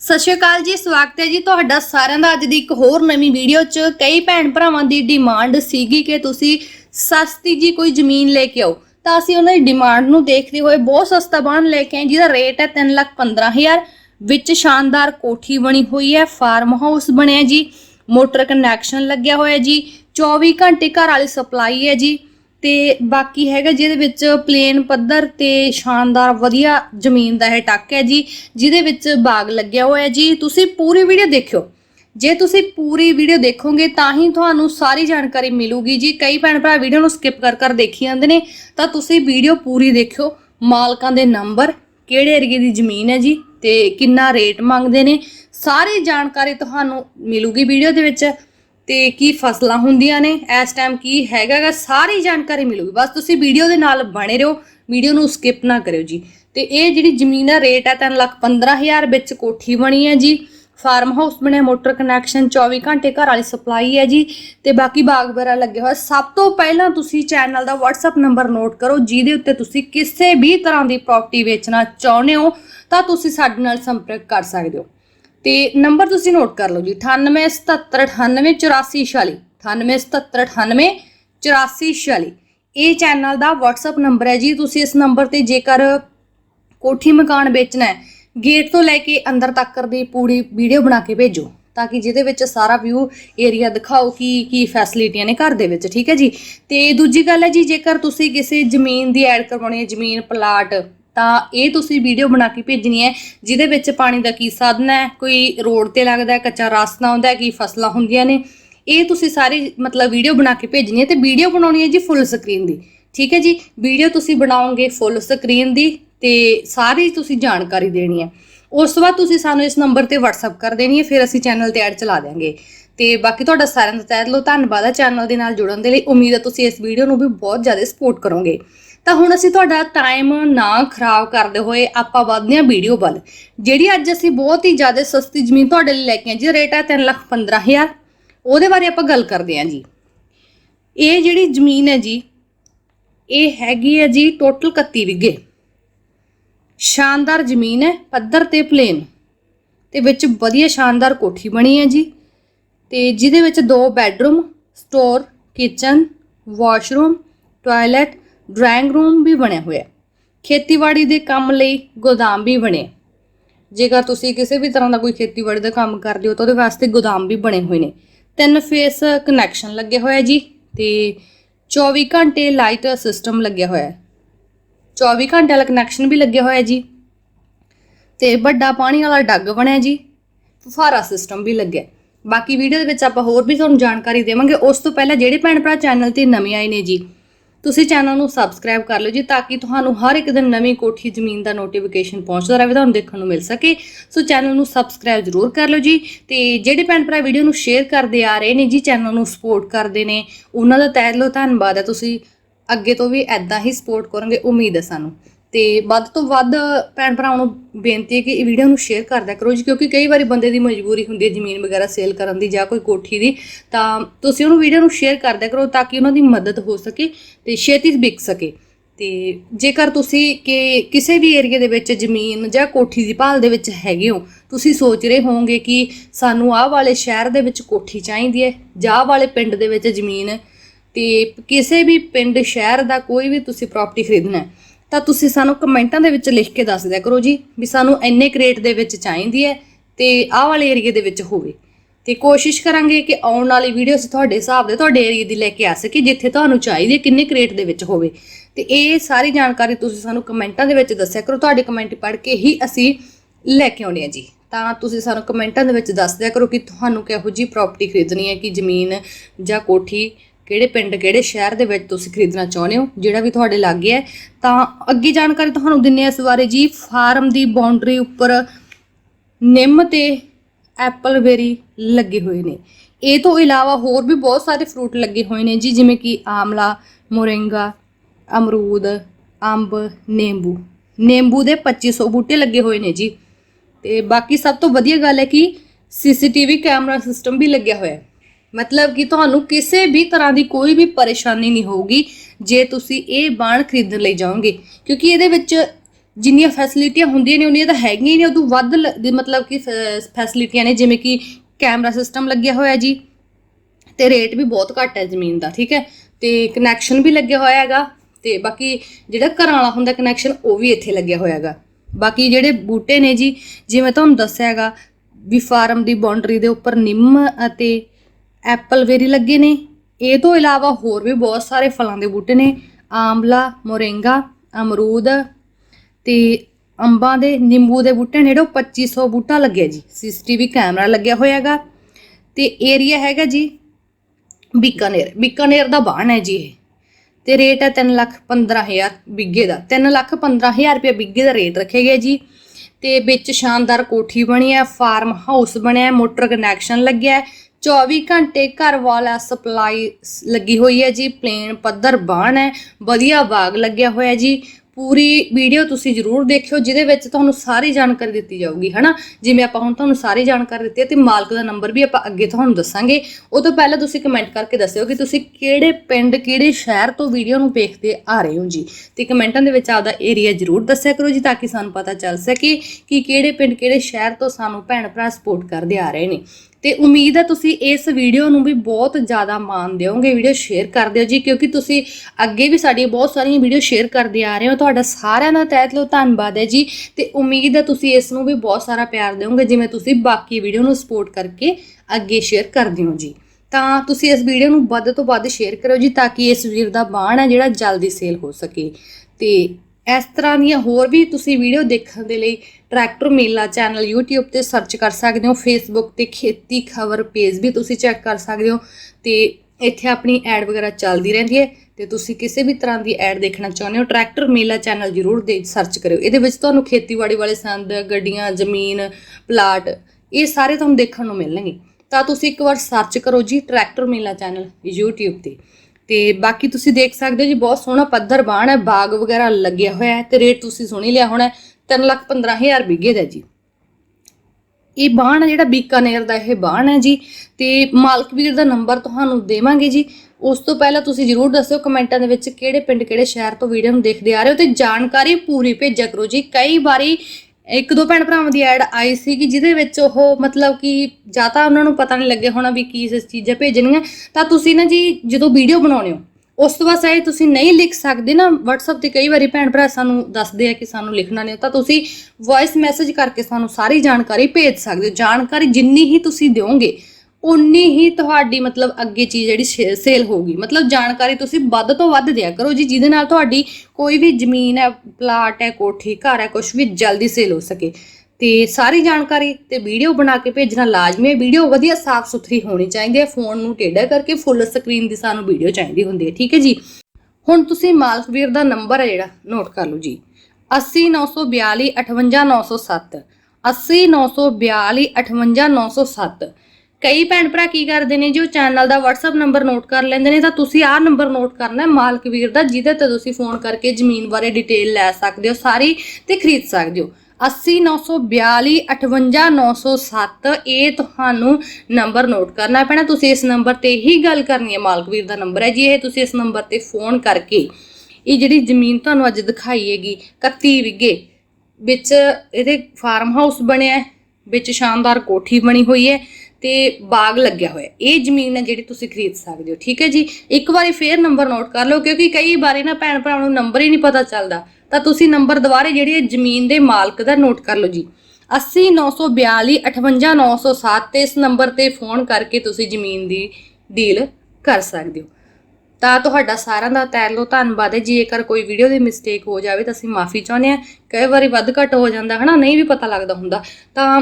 ਸਤਿ ਸ਼੍ਰੀ ਅਕਾਲ ਜੀ, ਸਵਾਗਤ ਹੈ ਜੀ ਤੁਹਾਡਾ ਸਾਰਿਆਂ ਦਾ ਅੱਜ ਦੀ ਇੱਕ ਹੋਰ ਨਵੀਂ ਵੀਡੀਓ 'ਚ। ਕਈ ਭੈਣ ਭਰਾਵਾਂ ਦੀ ਡਿਮਾਂਡ ਸੀਗੀ ਕਿ ਤੁਸੀਂ ਸਸਤੀ ਜੀ ਕੋਈ ਜ਼ਮੀਨ ਲੈ ਕੇ ਆਓ। ਤਾਂ ਅਸੀਂ ਉਹਨਾਂ ਦੀ ਡਿਮਾਂਡ ਨੂੰ ਦੇਖਦੇ ਹੋਏ ਬਹੁਤ ਸਸਤਾ ਬਾਣ ਲੈ ਕੇ ਆਏ। ਜਿਹਦਾ ਰੇਟ ਹੈ 315000 ਵਿੱਚ ਸ਼ਾਨਦਾਰ ਕੋਠੀ ਬਣੀ ਹੋਈ ਹੈ ਫਾਰਮ ਹਾਊਸ ਬਣਿਆ ਜੀ। ਮੋਟਰ ਕਨੈਕਸ਼ਨ ਲੱਗਿਆ ਹੋਇਆ ਜੀ। 24 ਘੰਟੇ ਘਰ ਵਾਲੀ ਸਪਲਾਈ ਹੈ ਜੀ। ਤੇ ਬਾਕੀ ਹੈਗਾ ਜਿਹਦੇ ਵਿੱਚ ਪਲੇਨ ਪੱਧਰ ਤੇ ਸ਼ਾਨਦਾਰ ਵਧੀਆ ਜ਼ਮੀਨ ਦਾ ਇਹ ਟੱਕ ਹੈ ਜੀ, ਜਿਹਦੇ ਵਿੱਚ ਬਾਗ ਲੱਗਿਆ ਹੋਇਆ ਜੀ। ਤੁਸੀਂ ਪੂਰੀ ਵੀਡੀਓ ਦੇਖਿਓ। ਜੇ ਤੁਸੀਂ ਪੂਰੀ ਵੀਡੀਓ ਦੇਖੋਗੇ ਤਾਂ ਹੀ ਤੁਹਾਨੂੰ ਸਾਰੀ ਜਾਣਕਾਰੀ ਮਿਲੂਗੀ ਜੀ। ਕਈ ਭੈਣ ਭਰਾ ਵੀਡੀਓ ਨੂੰ ਸਕਿਪ ਕਰ ਕਰ ਦੇਖੀ ਜਾਂਦੇ ਨੇ, ਤਾਂ ਤੁਸੀਂ ਵੀਡੀਓ ਪੂਰੀ ਦੇਖਿਓ। ਮਾਲਕਾਂ ਦੇ ਨੰਬਰ ਕਿਹੜੇ ਏਰੀਏ ਦੀ ਜ਼ਮੀਨ ਹੈ ਜੀ ਤੇ ਕਿੰਨਾ ਰੇਟ ਮੰਗਦੇ ਨੇ। ਸਾਰੀ ਜਾਣਕਾਰੀ ਤੁਹਾਨੂੰ ਮਿਲੂਗੀ ਵੀਡੀਓ ਦੇ ਵਿੱਚ। ਤੇ ਕੀ ਫਸਲਾਂ ਹੁੰਦੀਆਂ ਨੇ, ਇਸ ਟਾਈਮ ਕੀ ਹੈਗਾਗਾ, ਸਾਰੀ ਜਾਣਕਾਰੀ ਮਿਲੂਗੀ। ਬਸ ਤੁਸੀਂ ਵੀਡੀਓ ਦੇ ਨਾਲ ਬਣੇ ਰਹੋ ਵੀਡੀਓ ਨੂੰ ਸਕਿਪ ਨਾ ਕਰਿਓ ਜੀ। ਤੇ ਇਹ ਜਿਹੜੀ ਜ਼ਮੀਨ ਦਾ ਰੇਟ ਹੈ 3 ਲੱਖ 15000 ਵਿੱਚ ਕੋਠੀ ਬਣੀ ਹੈ ਜੀ। ਫਾਰਮ ਹਾਊਸ ਬਣਿਆ ਮੋਟਰ ਕਨੈਕਸ਼ਨ 24 ਘੰਟੇ ਘਰ ਵਾਲੀ ਸਪਲਾਈ ਹੈ ਜੀ। ਤੇ ਬਾਕੀ ਬਾਗ ਵਗੈਰਾ ਲੱਗੇ ਹੋਇਆ ਸਭ ਤੋਂ ਪਹਿਲਾਂ ਤੁਸੀਂ ਚੈਨਲ ਦਾ WhatsApp ਨੰਬਰ ਨੋਟ ਕਰੋ, ਜਿਹਦੇ ਉੱਤੇ ਤੁਸੀਂ ਕਿਸੇ ਵੀ ਤਰ੍ਹਾਂ ਦੀ ਪ੍ਰਾਪਰਟੀ ਵੇਚਣਾ ਚਾਹੁੰਦੇ ਹੋ, ਤਾਂ ਤੁਸੀਂ ਸਾਡੇ ਨਾਲ ਸੰਪਰਕ ਕਰ ਸਕਦੇ ਹੋ। ਤੇ ਨੰਬਰ ਤੁਸੀਂ ਨੋਟ ਕਰ ਲਓ ਜੀ 9877988446 9877988446 ਇਹ ਚੈਨਲ ਦਾ WhatsApp ਨੰਬਰ ਹੈ ਜੀ, ਤੁਸੀਂ ਇਸ ਨੰਬਰ ਤੇ ਜੇਕਰ ਕੋਠੀ ਮਕਾਨ ਵੇਚਣਾ ਹੈ ਗੇਟ ਤੋਂ ਲੈ ਕੇ ਅੰਦਰ ਤੱਕ ਦੀ ਪੂਰੀ ਵੀਡੀਓ ਬਣਾ ਕੇ ਭੇਜੋ, ਤਾਂ ਕਿ ਜਿਹਦੇ ਵਿੱਚ ਸਾਰਾ ਵਿਊ ਏਰੀਆ ਦਿਖਾਓ ਕਿ ਕੀ ਫੈਸਿਲਿਟੀਆਂ ਨੇ ਘਰ ਦੇ ਵਿੱਚ, ਠੀਕ ਹੈ ਜੀ? ਤੇ ਦੂਜੀ ਗੱਲ ਹੈ ਜੀ, ਜੇਕਰ ਤੁਸੀਂ ਕਿਸੇ ਜ਼ਮੀਨ ਦੀ ਐਡ ਕਰਵਾਉਣੀ ਹੈ, ਜ਼ਮੀਨ ਪਲਾਟ ਤਾਂ ਇਹ ਤੁਸੀਂ ਵੀਡੀਓ ਬਣਾ ਕੇ ਭੇਜਣੀ ਹੈ, ਜਿਹਦੇ ਵਿੱਚ ਪਾਣੀ ਦਾ ਕੀ ਸਾਧਨ ਹੈ, ਕੋਈ ਰੋਡ ਤੇ ਲੱਗਦਾ ਹੈ, ਕੱਚਾ ਰਸਤਾ ਹੁੰਦਾ ਹੈ, ਕੀ ਫਸਲਾਂ ਹੁੰਦੀਆਂ ਨੇ, ਇਹ ਤੁਸੀਂ ਸਾਰੀ ਮਤਲਬ ਵੀਡੀਓ ਬਣਾ ਕੇ ਭੇਜਣੀ ਹੈ ਤੇ ਵੀਡੀਓ ਬਣਾਉਣੀ ਹੈ ਜੀ ਫੁੱਲ ਸਕਰੀਨ ਦੀ, ਠੀਕ ਹੈ ਜੀ? ਵੀਡੀਓ ਤੁਸੀਂ ਬਣਾਓਗੇ ਫੁੱਲ ਸਕਰੀਨ ਦੀ ਤੇ ਸਾਰੀ ਤੁਸੀਂ ਜਾਣਕਾਰੀ ਦੇਣੀ ਹੈ। ਉਸ ਤੋਂ ਬਾਅਦ ਤੁਸੀਂ ਸਾਨੂੰ ਇਸ ਨੰਬਰ ਤੇ WhatsApp ਕਰ ਦੇਣੀ ਹੈ, ਫਿਰ ਅਸੀਂ ਚੈਨਲ ਤੇ ਐਡ ਚਲਾ ਦਿਆਂਗੇ। ਤੇ ਬਾਕੀ ਤੁਹਾਡਾ ਸਾਰਿਆਂ ਦਾ ਤਹਿ ਦਿਲੋਂ ਧੰਨਵਾਦ ਹੈ ਚੈਨਲ ਦੇ ਨਾਲ ਜੁੜਨ ਦੇ ਲਈ। ਉਮੀਦ ਹੈ ਤੁਸੀਂ ਇਸ ਵੀਡੀਓ ਨੂੰ ਵੀ ਬਹੁਤ ਜ਼ਿਆਦਾ ਸਪੋਰਟ ਕਰੋਗੇ। ਤਾਂ ਹੁਣ ਅਸੀਂ ਤੁਹਾਡਾ ਟਾਈਮ ਨਾ ਖਰਾਬ ਕਰਦੇ ਹੋਏ ਆਪਾਂ ਵਧਦੇ ਹਾਂ ਵੀਡੀਓ ਵੱਲ। ਜਿਹੜੀ ਅੱਜ ਅਸੀਂ ਬਹੁਤ ਹੀ ਜ਼ਿਆਦਾ ਸਸਤੀ ਜ਼ਮੀਨ ਤੁਹਾਡੇ ਲਈ ਲੈ ਕੇ ਆਏ ਜੀ ਰੇਟ ਹੈ 315000 ਉਹਦੇ ਬਾਰੇ ਆਪਾਂ ਗੱਲ ਕਰਦੇ ਹਾਂ ਜੀ। ਇਹ ਜਿਹੜੀ ਜ਼ਮੀਨ ਹੈ ਜੀ, ਇਹ ਹੈਗੀ ਹੈ ਜੀ ਟੋਟਲ 31 ਵਿਗੇ ਸ਼ਾਨਦਾਰ ਜ਼ਮੀਨ ਹੈ, ਪੱਧਰ ਤੇ ਪਲੇਨ ਤੇ ਵਿੱਚ ਵਧੀਆ ਸ਼ਾਨਦਾਰ ਕੋਠੀ ਬਣੀ ਹੈ ਜੀ। ਤੇ ਜਿਹਦੇ ਵਿੱਚ ਦੋ bedroom store kitchen washroom toilet drawing room ਵੀ ਬਣਿਆ ਹੋਇਆ ਖੇਤੀਬਾੜੀ ਦੇ ਕੰਮ ਲਈ ਗੋਦਾਮ ਵੀ ਬਣੇ ਜੇਕਰ ਤੁਸੀਂ ਕਿਸੇ ਵੀ ਤਰ੍ਹਾਂ ਦਾ ਕੋਈ ਖੇਤੀਬਾੜੀ ਦਾ ਕੰਮ ਕਰਦੇ ਹੋ ਤਾਂ ਉਹਦੇ ਵਾਸਤੇ ਗੋਦਾਮ ਵੀ ਬਣੇ ਹੋਏ ਨੇ। ਤਿੰਨ ਫੇਸ ਕਨੈਕਸ਼ਨ ਲੱਗੇ ਹੋਇਆ ਜੀ ਤੇ 24 ਘੰਟੇ ਲਾਈਟ ਸਿਸਟਮ ਲੱਗਿਆ ਹੋਇਆ ਹੈ। 24 ਘੰਟੇ ਵਾਲਾ ਕਨੈਕਸ਼ਨ ਵੀ ਲੱਗਿਆ ਹੋਇਆ ਜੀ। ਤੇ ਵੱਡਾ ਪਾਣੀ ਵਾਲਾ ਡੱਗ ਬਣਿਆ ਜੀ। ਫੁਹਾਰਾ ਸਿਸਟਮ ਵੀ ਲੱਗਿਆ ਬਾਕੀ ਵੀਡੀਓ ਦੇ ਵਿੱਚ ਆਪਾਂ ਹੋਰ ਵੀ ਤੁਹਾਨੂੰ ਜਾਣਕਾਰੀ ਦੇਵਾਂਗੇ। ਉਸ ਤੋਂ ਪਹਿਲਾਂ ਜਿਹੜੇ ਭੈਣ ਭਰਾ ਚੈਨਲ ਤੇ ਨਵੇਂ ਆਏ ਨੇ ਜੀ ਤੁਸੀਂ ਚੈਨਲ ਨੂੰ ਸਬਸਕ੍ਰਾਈਬ ਕਰ ਲਓ ਜੀ ਤਾਂ ਕਿ ਤੁਹਾਨੂੰ ਹਰ ਇੱਕ ਦਿਨ ਨਵੀਂ ਕੋਠੀ ਜ਼ਮੀਨ ਦਾ ਨੋਟੀਫਿਕੇਸ਼ਨ ਪਹੁੰਚਦਾ ਰਹੇ, ਤੁਹਾਨੂੰ ਦੇਖਣ ਨੂੰ ਮਿਲ ਸਕੇ। ਸੋ ਚੈਨਲ ਨੂੰ ਸਬਸਕ੍ਰਾਈਬ ਜ਼ਰੂਰ ਕਰ ਲਓ ਜੀ ਤੇ ਜਿਹੜੇ ਭੈਣ ਭਰਾ ਵੀਡੀਓ ਨੂੰ ਸ਼ੇਅਰ ਕਰਦੇ ਆ ਰਹੇ ਨੇ ਜੀ ਚੈਨਲ ਨੂੰ ਸਪੋਰਟ ਕਰਦੇ ਨੇ, ਉਹਨਾਂ ਦਾ ਤਹਿ ਦਿਲੋਂ ਧੰਨਵਾਦ ਹੈ। ਤੁਸੀਂ ਅੱਗੇ ਤੋਂ ਵੀ ਐਦਾਂ ਹੀ ਸਪੋਰਟ ਕਰੋਗੇ, ਉਮੀਦ ਹੈ ਸਾਨੂੰ। ਤੇ ਵੱਧ ਤੋਂ ਵੱਧ ਭੈਣ ਭਰਾਵਾਂ ਨੂੰ ਬੇਨਤੀ ਹੈ ਕਿ ਇਹ ਵੀਡੀਓ ਨੂੰ ਸ਼ੇਅਰ ਕਰਦਿਆ ਕਰੋ ਜੀ, ਕਿਉਂਕਿ ਕਈ ਵਾਰੀ ਬੰਦੇ ਦੀ ਮਜਬੂਰੀ ਹੁੰਦੀ ਹੈ ਜ਼ਮੀਨ ਵਗੈਰਾ ਸੇਲ ਕਰਨ ਦੀ ਜਾਂ ਕੋਈ ਕੋਠੀ ਦੀ। ਤਾਂ ਤੁਸੀਂ ਉਹਨੂੰ ਵੀਡੀਓ ਨੂੰ ਸ਼ੇਅਰ ਕਰਦਿਆ ਕਰੋ ਤਾਂ ਕਿ ਉਹਨਾਂ ਦੀ ਮਦਦ ਹੋ ਸਕੇ ਤੇ ਛੇਤੀ ਵਿਕ ਸਕੇ। ਤੇ ਜੇਕਰ ਤੁਸੀਂ ਕਿ ਕਿਸੇ ਵੀ ਏਰੀਆ ਦੇ ਵਿੱਚ ਜ਼ਮੀਨ ਜਾਂ ਕੋਠੀ ਦੀ ਭਾਲ ਦੇ ਵਿੱਚ ਹੈਗੇ ਹੋ, ਤੁਸੀਂ ਸੋਚ ਰਹੇ ਹੋਵੋਗੇ ਕਿ ਸਾਨੂੰ ਆਹ ਵਾਲੇ ਸ਼ਹਿਰ ਦੇ ਵਿੱਚ ਕੋਠੀ ਚਾਹੀਦੀ ਹੈ ਜਾਂ ਆਹ ਵਾਲੇ ਪਿੰਡ ਦੇ ਵਿੱਚ ਜ਼ਮੀਨ। ਤੇ ਕਿਸੇ ਵੀ ਪਿੰਡ, ਸ਼ਹਿਰ ਦਾ ਕੋਈ ਵੀ ਤੁਸੀਂ ਪ੍ਰਾਪਰਟੀ ਖਰੀਦਣਾ ਹੈ ਤਾਂ ਤੁਸੀਂ ਸਾਨੂੰ ਕਮੈਂਟਾਂ ਦੇ ਵਿੱਚ ਲਿਖ ਕੇ ਦੱਸ ਦਿਆ ਕਰੋ ਜੀ ਵੀ ਸਾਨੂੰ ਇੰਨੇ ਕ੍ਰੇਟ ਦੇ ਵਿੱਚ ਚਾਹੀਦੀ ਹੈ ਤੇ ਆਹ ਵਾਲੇ ਏਰੀਆ ਦੇ ਵਿੱਚ ਹੋਵੇ। ਤੇ ਕੋਸ਼ਿਸ਼ ਕਰਾਂਗੇ ਕਿ ਆਉਣ ਵਾਲੀ ਵੀਡੀਓ 'ਚ ਤੁਹਾਡੇ ਹਿਸਾਬ ਦੇ ਤੁਹਾਡੇ ਏਰੀਆ ਦੀ ਲੈ ਕੇ ਆ ਸਕੇ, ਜਿੱਥੇ ਤੁਹਾਨੂੰ ਚਾਹੀਦੀ ਹੈ ਕਿੰਨੇ ਕ੍ਰੇਟ ਦੇ ਵਿੱਚ ਹੋਵੇ। ਤੇ ਇਹ ਸਾਰੀ ਜਾਣਕਾਰੀ ਤੁਸੀਂ ਸਾਨੂੰ ਕਮੈਂਟਾਂ ਦੇ ਵਿੱਚ ਦੱਸਿਆ ਕਰੋ, ਤੁਹਾਡੇ ਕਮੈਂਟ ਪੜ੍ਹ ਕੇ ਹੀ ਅਸੀਂ ਲੈ ਕੇ ਆਉਣੇ ਆ ਜੀ। ਤਾਂ ਤੁਸੀਂ ਸਾਨੂੰ ਕਮੈਂਟਾਂ ਦੇ ਵਿੱਚ ਦੱਸ ਦਿਆ ਕਰੋ ਕਿ ਤੁਹਾਨੂੰ ਕਿਹੋ ਜੀ ਪ੍ਰਾਪਰਟੀ ਖਰੀਦਣੀ ਹੈ, ਕਿ ਜ਼ਮੀਨ ਜਾਂ ਕੋਠੀ ਕਿਹੜੇ ਪਿੰਡ, ਕਿਹੜੇ ਸ਼ਹਿਰ ਦੇ ਵਿੱਚ ਤੁਸੀਂ ਖਰੀਦਣਾ ਚਾਹੁੰਦੇ ਹੋ, ਜਿਹੜਾ ਵੀ ਤੁਹਾਡੇ ਲਾਗੇ ਹੈ, ਤਾਂ ਅੱਗੇ ਜਾਣਕਾਰੀ ਤੁਹਾਨੂੰ ਦਿੰਨੇ ਆ ਇਸ ਬਾਰੇ ਜੀ। ਫਾਰਮ ਦੀ ਬਾਉਂਡਰੀ ਉੱਪਰ ਨਿੰਮ ਤੇ ਐਪਲ ਬੇਰੀ ਲੱਗੇ ਹੋਏ ਨੇ। ਇਹ ਤੋਂ ਇਲਾਵਾ ਹੋਰ ਵੀ ਬਹੁਤ ਸਾਰੇ ਫਰੂਟ ਲੱਗੇ ਹੋਏ ਨੇ ਜੀ, ਜਿਵੇਂ ਕਿ ਆਮਲਾ, ਮੋਰਿੰਗਾ, ਅਮਰੂਦ, ਅੰਬ, ਨਿੰਬੂ। ਨਿੰਬੂ ਦੇ 2500 ਬੂਟੇ ਲੱਗੇ ਹੋਏ ਨੇ ਜੀ। ਤੇ ਬਾਕੀ ਸਭ ਤੋਂ ਵਧੀਆ ਗੱਲ ਹੈ ਕਿ ਸੀਸੀਟੀਵੀ ਕੈਮਰਾ ਸਿਸਟਮ ਵੀ ਲੱਗਿਆ ਹੋਇਆ ਹੈ। ਮਤਲਬ ਕਿ ਤੁਹਾਨੂੰ ਕਿਸੇ ਵੀ ਤਰ੍ਹਾਂ ਦੀ ਕੋਈ ਵੀ ਪਰੇਸ਼ਾਨੀ ਨਹੀਂ ਹੋਊਗੀ ਜੇ ਤੁਸੀਂ ਇਹ ਬਾਣ ਖਰੀਦਣ ਲਈ ਜਾਓਗੇ। ਕਿਉਂਕਿ ਇਹਦੇ ਵਿੱਚ ਜਿੰਨੀਆਂ ਫੈਸਿਲਿਟੀਆਂ ਹੁੰਦੀਆਂ ਨੇ, ਉਨੀਆਂ ਤਾਂ ਹੈਗੀਆਂ ਹੀ ਨੇ। ਉਦੋਂ ਵੱਧ ਲ- ਦੀ ਮਤਲਬ ਕਿ ਫੈਸਿਲਿਟੀਆਂ ਨੇ, ਜਿਵੇਂ ਕਿ ਕੈਮਰਾ ਸਿਸਟਮ ਲੱਗਿਆ ਹੋਇਆ ਜੀ, ਤੇ ਰੇਟ ਵੀ ਬਹੁਤ ਘੱਟ ਹੈ ਜ਼ਮੀਨ ਦਾ, ਠੀਕ ਹੈ? ਤੇ ਕਨੈਕਸ਼ਨ ਵੀ ਲੱਗਿਆ ਹੋਇਆ ਹੈਗਾ, ਤੇ ਬਾਕੀ ਜਿਹੜਾ ਘਰਾਂ ਵਾਲਾ ਹੁੰਦਾ ਕਨੈਕਸ਼ਨ ਉਹ ਵੀ ਇੱਥੇ ਲੱਗਿਆ ਹੋਇਆ ਹੈਗਾ। ਬਾਕੀ ਜਿਹੜੇ ਬੂਟੇ ਨੇ ਜੀ, ਜਿਵੇਂ ਤੁਹਾਨੂੰ ਦੱਸਿਆ ਹੈਗਾ, ਵੀ ਫਾਰਮ ਦੀ ਬਾਉਂਡਰੀ ਦੇ ਉੱਪਰ ਨਿੰਮ ਅਤੇ ਐਪਲ ਵੇਰੀ ਲੱਗੇ ਨੇ। ਇਹ ਤੋਂ ਇਲਾਵਾ ਹੋਰ ਵੀ ਬਹੁਤ ਸਾਰੇ ਫਲਾਂ ਦੇ ਬੂਟੇ ਨੇ। ਆਮਲਾ ਮੋਰਿੰਗਾ, ਅਮਰੂਦ ਤੇ ਅੰਬਾਂ ਦੇ ਨਿੰਬੂ ਦੇ ਬੂਟੇ ਨੇ। ਜਿਹੜੇ ਉਹ 2500 ਬੂਟਾ ਲੱਗਿਆ ਜੀ। ਸੀਸੀਟੀਵੀ ਕੈਮਰਾ ਲੱਗਿਆ ਹੋਇਆ ਹੈਗਾ। ਤੇ ਏਰੀਆ ਹੈਗਾ ਜੀ ਬੀਕਾਨੇਰ। ਬੀਕਾਨੇਰ ਦਾ ਬਾਣ ਹੈ ਜੀ ਇਹ। ਤੇ ਰੇਟ ਹੈ 3 ਲੱਖ 15000 ਬਿੱਗੇ ਦਾ। 3 ਲੱਖ 15000 ਰੁਪਏ ਬਿੱਗੇ ਦਾ ਰੇਟ ਰੱਖਿਆ ਗਿਆ ਜੀ। ਤੇ ਵਿੱਚ ਸ਼ਾਨਦਾਰ ਕੋਠੀ ਬਣੀ ਹੈ ਫਾਰਮ ਹਾਊਸ ਬਣਿਆ ਹੈ ਮੋਟਰ ਕਨੈਕਸ਼ਨ ਲੱਗਿਆ ਹੈ। 24 ਘੰਟੇ ਘਰ ਵਾਲਾ ਸਪਲਾਈ ਲੱਗੀ ਹੋਈ ਹੈ ਜੀ ਪਲੇਨ ਪੱਧਰ ਬਾਣ ਹੈ, ਵਧੀਆ ਬਾਗ ਲੱਗਿਆ ਹੋਇਆ ਜੀ। ਪੂਰੀ ਵੀਡੀਓ ਤੁਸੀਂ ਜਰੂਰ ਦੇਖਿਓ, ਜਿਹਦੇ ਵਿੱਚ ਤੁਹਾਨੂੰ ਸਾਰੀ ਜਾਣਕਾਰੀ ਦਿੱਤੀ ਜਾਊਗੀ, ਹਨਾ? ਜਿਵੇਂ ਆਪਾਂ ਹੁਣ ਤੁਹਾਨੂੰ ਸਾਰੀ ਜਾਣਕਾਰੀ ਦਿੱਤੀ ਹੈ ਤੇ ਮਾਲਕ ਦਾ ਨੰਬਰ ਵੀ ਆਪਾਂ ਅੱਗੇ ਤੁਹਾਨੂੰ ਦੱਸਾਂਗੇ। ਉਹ ਤੋਂ ਪਹਿਲਾਂ ਤੁਸੀਂ ਕਮੈਂਟ ਕਰਕੇ ਦੱਸਿਓ ਕਿ ਤੁਸੀਂ ਕਿਹੜੇ ਪਿੰਡ, ਕਿਹੜੇ ਸ਼ਹਿਰ ਤੋਂ ਵੀਡੀਓ ਨੂੰ ਵੇਖਦੇ ਆ ਰਹੇ ਹੋ ਜੀ। ਤੇ ਕਮੈਂਟਾਂ ਦੇ ਵਿੱਚ ਆਪਦਾ ਏਰੀਆ ਜਰੂਰ ਦੱਸਿਆ ਕਰੋ ਜੀ, ਤਾਂ ਕਿ ਸਾਨੂੰ ਪਤਾ ਚੱਲ ਸਕੇ ਕਿ ਕਿਹੜੇ ਪਿੰਡ, ਕਿਹੜੇ ਸ਼ਹਿਰ ਤੋਂ ਸਾਨੂੰ ਭੈਣ ਭਰਾ ਸਪੋਰਟ ਕਰਦੇ ਆ ਰਹੇ ਨੇ। ਤੇ ਉਮੀਦ ਹੈ ਤੁਸੀਂ ਇਸ ਵੀਡੀਓ ਨੂੰ ਵੀ ਬਹੁਤ ਜ਼ਿਆਦਾ ਮਾਣ ਦਿਓਗੇ ਵੀਡੀਓ ਸ਼ੇਅਰ ਕਰ ਦਿਓ ਜੀ, ਕਿਉਂਕਿ ਤੁਸੀਂ ਅੱਗੇ ਵੀ ਸਾਡੀਆਂ ਬਹੁਤ ਸਾਰੀਆਂ ਵੀਡੀਓ ਸ਼ੇਅਰ ਕਰਦੇ ਆ ਰਹੇ ਹੋ, ਤੁਹਾਡਾ ਸਾਰਿਆਂ ਦਾ ਤਹਿ ਦਿਲੋਂ ਧੰਨਵਾਦ ਹੈ ਜੀ, ਤੇ ਉਮੀਦ ਹੈ ਤੁਸੀਂ ਇਸ ਨੂੰ ਵੀ ਬਹੁਤ ਸਾਰਾ ਪਿਆਰ ਦਿਓਗੇ, ਜਿਵੇਂ ਤੁਸੀਂ ਬਾਕੀ ਵੀਡੀਓ ਨੂੰ ਸਪੋਰਟ ਕਰਕੇ ਅੱਗੇ ਸ਼ੇਅਰ ਕਰਦੇ ਹੋ ਜੀ। ਤਾਂ ਤੁਸੀਂ ਇਸ ਵੀਡੀਓ ਨੂੰ ਵੱਧ ਤੋਂ ਵੱਧ ਸ਼ੇਅਰ ਕਰੋ ਜੀ, ਤਾਂ ਕਿ ਇਸ ਵੀਰ ਦਾ ਬਾਣ ਹੈ ਜਿਹੜਾ ਜਲਦੀ ਸੇਲ ਹੋ ਸਕੇ। ਤੇ ਇਸ ਤਰ੍ਹਾਂ ਦੀਆਂ ਹੋਰ ਵੀ ਤੁਸੀਂ ਵੀਡੀਓ ਦੇਖਣ ਦੇ ਲਈ ਟਰੈਕਟਰ ਮੇਲਾ ਚੈਨਲ YouTube ਤੇ ਸਰਚ ਕਰ ਸਕਦੇ ਹੋ, Facebook ਤੇ ਖੇਤੀ ਖਬਰ ਪੇਜ ਵੀ ਤੁਸੀਂ ਚੈੱਕ ਕਰ ਸਕਦੇ ਹੋ ਤੇ ਇੱਥੇ ਆਪਣੀ ਐਡ ਵਗੈਰਾ ਚੱਲਦੀ ਰਹਿੰਦੀ ਹੈ ਤੇ ਤੁਸੀਂ ਕਿਸੇ ਵੀ ਤਰ੍ਹਾਂ ਦੀ ਐਡ ਦੇਖਣਾ ਚਾਹੁੰਦੇ ਹੋ ਟਰੈਕਟਰ ਮੇਲਾ ਚੈਨਲ ਜ਼ਰੂਰ ਦੇ ਸਰਚ ਕਰਿਓ। ਇਹਦੇ ਵਿੱਚ ਤੁਹਾਨੂੰ ਖੇਤੀਬਾੜੀ ਵਾਲੇ ਸੰਦ, ਗੱਡੀਆਂ, ਜ਼ਮੀਨ ਪਲਾਟ ਇਹ ਸਾਰੇ ਤੁਹਾਨੂੰ ਦੇਖਣ ਨੂੰ ਮਿਲਣਗੇ। ਤਾਂ ਤੁਸੀਂ ਇੱਕ ਵਾਰ ਸਰਚ ਕਰੋ ਜੀ ਟਰੈਕਟਰ ਮੇਲਾ ਚੈਨਲ YouTube ਤੇ। ਤੇ ਬਾਕੀ ਤੁਸੀਂ ਦੇਖ ਸਕਦੇ ਹੋ ਜੀ, ਬਹੁਤ ਸੋਹਣਾ ਪੱਧਰ ਬਾਣ ਹੈ, ਬਾਗ ਵਗੈਰਾ ਲੱਗਿਆ ਹੋਇਆ ਹੈ ਤੇ ਰੇਟ ਤੁਸੀਂ ਸੁਣੀ ਲਿਆ ਹੋਣਾ 3 ਲੱਖ 15000 ਬਿਗੇ ਦਾ ਜੀ। ਇਹ ਬਾਣ ਹੈ ਜਿਹੜਾ ਬੀਕਾਨੇਰ ਦਾ ਇਹ ਬਾਣ ਹੈ ਜੀ ਤੇ ਮਾਲਕ ਵੀਰ ਦਾ ਨੰਬਰ ਤੁਹਾਨੂੰ ਦੇਵਾਂਗੇ ਜੀ। ਉਸ ਤੋਂ ਪਹਿਲਾਂ ਤੁਸੀਂ ਜਰੂਰ ਦੱਸਿਓ ਕਮੈਂਟਾਂ ਦੇ ਵਿੱਚ ਕਿਹੜੇ ਪਿੰਡ, ਕਿਹੜੇ ਸ਼ਹਿਰ ਤੋਂ ਵੀਡੀਓ ਨੂੰ ਦੇਖਦੇ ਆ ਰਹੇ ਹੋ ਤੇ ਜਾਣਕਾਰੀ ਪੂਰੀ ਭੇਜਿਆ ਕਰੋ ਜੀ। ਕਈ ਵਾਰੀ ਇੱਕ ਦੋ ਭੈਣ ਭਰਾਵਾਂ ਦੀ ਐਡ ਆਈ ਸੀ ਕਿ ਜਿਹਦੇ ਵਿੱਚ ਉਹ ਮਤਲਬ ਕਿ ਜਾਂ ਤਾਂ ਉਹਨਾਂ ਨੂੰ ਪਤਾ ਨਹੀਂ ਲੱਗਿਆ ਹੋਣਾ ਵੀ ਕੀ ਚੀਜ਼ਾਂ ਭੇਜਣੀਆਂ। ਤਾਂ ਤੁਸੀਂ ਨਾ ਜੀ ਜਦੋਂ ਵੀਡੀਓ ਬਣਾਉਣੇ ਹੋ, ਉਸ ਤੋਂ ਬਾਅਦ ਇਹ ਤੁਸੀਂ ਨਹੀਂ ਲਿਖ ਸਕਦੇ ਨਾ। WhatsApp ਤੇ ਕਈ ਵਾਰੀ ਭੈਣ ਭਰਾ ਸਾਨੂੰ ਦੱਸਦੇ ਆ ਕਿ ਸਾਨੂੰ ਲਿਖਣਾ ਨਹੀਂ ਤਾਂ ਤੁਸੀਂ ਵੌਇਸ ਮੈਸੇਜ ਕਰਕੇ ਸਾਨੂੰ ਸਾਰੀ ਜਾਣਕਾਰੀ ਭੇਜ ਸਕਦੇ ਹੋ। ਜਾਣਕਾਰੀ ਜਿੰਨੀ ਹੀ ਤੁਸੀਂ ਦਿਓਗੇ ਉਨੀ ਹੀ ਤੁਹਾਡੀ ਮਤਲਬ ਅੱਗੇ ਚੀਜ਼ ਜਿਹੜੀ ਸੇਲ ਹੋਊਗੀ ਮਤਲਬ ਜਾਣਕਾਰੀ ਤੁਸੀਂ ਵੱਧ ਤੋਂ ਵੱਧ ਦਿਆ ਕਰੋ ਜੀ, ਜਿਹਦੇ ਨਾਲ ਤੁਹਾਡੀ ਕੋਈ ਵੀ ਜ਼ਮੀਨ ਹੈ, ਪਲਾਟ ਹੈ, ਕੋਠੀ, ਘਰ ਹੈ ਕੁਝ ਵੀ ਜਲਦੀ ਸੇਲ ਹੋ ਸਕੇ। ਤੇ ਸਾਰੀ ਜਾਣਕਾਰੀ ਤੇ ਵੀਡੀਓ ਬਣਾ ਕੇ ਭੇਜਣਾ ਲਾਜ਼ਮੀ ਹੈ। ਵੀਡੀਓ ਵਧੀਆ ਸਾਫ਼ ਸੁਥਰੀ ਹੋਣੀ ਚਾਹੀਦੀ ਹੈ। ਫੋਨ ਨੂੰ ਟੇਢਾ ਕਰਕੇ ਫੁੱਲ ਸਕਰੀਨ ਦੀ ਸਾਨੂੰ ਵੀਡੀਓ ਚਾਹੀਦੀ ਹੁੰਦੀ ਹੈ। ਠੀਕ ਹੈ ਜੀ? ਹੁਣ ਤੁਸੀਂ ਮਾਲਕ ਵੀਰ ਦਾ ਨੰਬਰ ਹੈ ਜਿਹੜਾ, ਨੋਟ ਕਰ ਲਓ ਜੀ। 80942 58907 80942 58907 ਕਈ ਭੈਣ ਭਰਾ ਕੀ ਕਰਦੇ ਨੇ ਜੀ, ਉਹ ਚੈਨਲ ਦਾ WhatsApp ਨੰਬਰ ਨੋਟ ਕਰ ਲੈਂਦੇ ਨੇ, ਤਾਂ ਤੁਸੀਂ ਆਹ ਨੰਬਰ ਨੋਟ ਕਰਨਾ ਹੈ ਮਾਲਕ ਵੀਰ ਦਾ, ਜਿਹਦੇ ਤੇ ਤੁਸੀਂ ਫੋਨ ਕਰਕੇ ਜ਼ਮੀਨ ਬਾਰੇ ਡਿਟੇਲ ਲੈ ਸਕਦੇ ਹੋ, ਸਾਰੀ ਤੇ ਖਰੀਦ ਸਕਦੇ ਹੋ। 80942 58907 ਇਹ ਤੁਹਾਨੂੰ ਨੰਬਰ ਨੋਟ ਕਰਨਾ ਪੈਣਾ ਤੁਸੀਂ ਇਸ ਨੰਬਰ ਤੇ ਹੀ ਗੱਲ ਕਰਨੀ ਹੈ ਮਾਲਕਵੀਰ ਦਾ ਨੰਬਰ ਹੈ ਜੀ, ਇਹ ਤੁਸੀਂ ਇਸ ਨੰਬਰ ਤੇ ਫੋਨ ਕਰਕੇ ਇਹ ਜਿਹੜੀ ਜ਼ਮੀਨ ਤੁਹਾਨੂੰ ਅੱਜ ਦਿਖਾਈ ਹੈਗੀ 31 ਵਿਗੇ ਵਿੱਚ ਇਹਦੇ ਫਾਰਮ ਹਾਊਸ ਬਣਿਆ ਵਿੱਚ ਸ਼ਾਨਦਾਰ ਕੋਠੀ ਬਣੀ ਹੋਈ ਹੈ। ਤੇ ਬਾਗ ਲੱਗਿਆ ਹੋਇਆ ਇਹ ਜ਼ਮੀਨ ਹੈ ਜਿਹੜੀ ਤੁਸੀਂ ਖਰੀਦ ਸਕਦੇ ਹੋ, ਠੀਕ ਹੈ ਜੀ? ਇੱਕ ਵਾਰੀ ਫੇਰ ਨੰਬਰ ਨੋਟ ਕਰ ਲਓ, ਕਿਉਂਕਿ ਕਈ ਵਾਰੀ ਨਾ ਭੈਣ ਭਰਾਵਾਂ ਨੂੰ ਨੰਬਰ ਹੀ ਨਹੀਂ ਪਤਾ ਚੱਲਦਾ। ਤਾਂ ਤੁਸੀਂ ਨੰਬਰ ਦੁਬਾਰੇ ਜਿਹੜੀ ਜ਼ਮੀਨ ਦੇ ਮਾਲਕ ਦਾ ਨੋਟ ਕਰ ਲਓ ਜੀ। 80942 58907 ਤੇ ਇਸ ਨੰਬਰ ਤੇ ਫੋਨ ਕਰਕੇ ਤੁਸੀਂ ਜ਼ਮੀਨ ਦੀ ਡੀਲ ਕਰ ਸਕਦੇ ਹੋ। ਤਾਂ ਤੁਹਾਡਾ ਸਾਰਿਆਂ ਦਾ ਤਹਿ ਦਿਲੋਂ ਧੰਨਵਾਦ ਹੈ। ਜੇਕਰ ਕੋਈ ਵੀਡੀਓ ਦੀ ਮਿਸਟੇਕ ਹੋ ਜਾਵੇ ਤਾਂ ਅਸੀਂ ਮਾਫੀ ਚਾਹੁੰਦੇ ਹਾਂ। ਕਈ ਵਾਰੀ ਵੱਧ ਘੱਟ ਹੋ ਜਾਂਦਾ, ਹਨਾ? ਨਹੀਂ ਵੀ ਪਤਾ ਲੱਗਦਾ ਹੁੰਦਾ। ਤਾਂ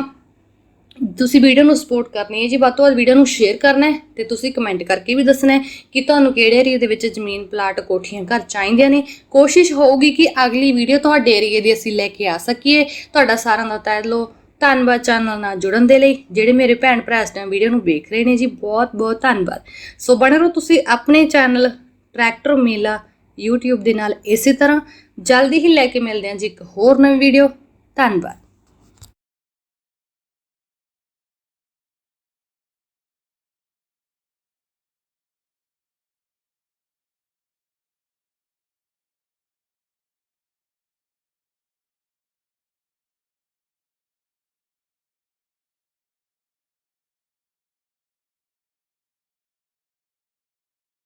ਤੁਸੀਂ ਵੀਡੀਓ ਨੂੰ ਸਪੋਰਟ ਕਰਨੀ ਹੈ ਜੀ, ਵੱਧ ਤੋਂ ਵੱਧ ਵੀਡੀਓ ਨੂੰ ਸ਼ੇਅਰ ਕਰਨਾ ਹੈ ਤੇ ਤੁਸੀਂ ਕਮੈਂਟ ਕਰਕੇ ਵੀ ਦੱਸਣਾ ਹੈ ਕਿ ਤੁਹਾਨੂੰ ਕਿਹੜੇ ਏਰੀਆ ਦੇ ਵਿੱਚ ਜ਼ਮੀਨ ਪਲਾਟ ਕੋਠੀਆਂ ਘਰ ਚਾਹੀਦੀਆਂ ਨੇ। ਕੋਸ਼ਿਸ਼ ਹੋਊਗੀ ਕਿ ਅਗਲੀ ਵੀਡੀਓ ਤੁਹਾਡੇ ਏਰੀਏ ਦੀ ਅਸੀਂ ਲੈ ਕੇ ਆ ਸਕੀਏ। ਤੁਹਾਡਾ ਸਾਰਿਆਂ ਦਾ ਤਹਿ ਦਿਲੋਂ ਧੰਨਵਾਦ ਚੈਨਲ ਨਾਲ ਜੁੜਨ ਦੇ ਲਈ, ਜਿਹੜੇ ਮੇਰੇ ਭੈਣ ਭਰਾ ਇਸ ਟਾਈਮ ਵੀਡੀਓ ਨੂੰ ਵੇਖ ਰਹੇ ਨੇ ਜੀ, ਬਹੁਤ ਬਹੁਤ ਧੰਨਵਾਦ। ਸੋ ਬਣੇ ਰਹੋ ਤੁਸੀਂ ਆਪਣੇ ਚੈਨਲ ਟਰੈਕਟਰ ਮੇਲਾ YouTube ਦੇ ਨਾਲ ਇਸੇ ਤਰ੍ਹਾਂ। ਜਲਦੀ ਹੀ ਲੈ ਕੇ ਮਿਲਦੇ ਹਾਂ ਜੀ ਇੱਕ ਹੋਰ ਨਵੀਂ ਵੀਡੀਓ। ਧੰਨਵਾਦ।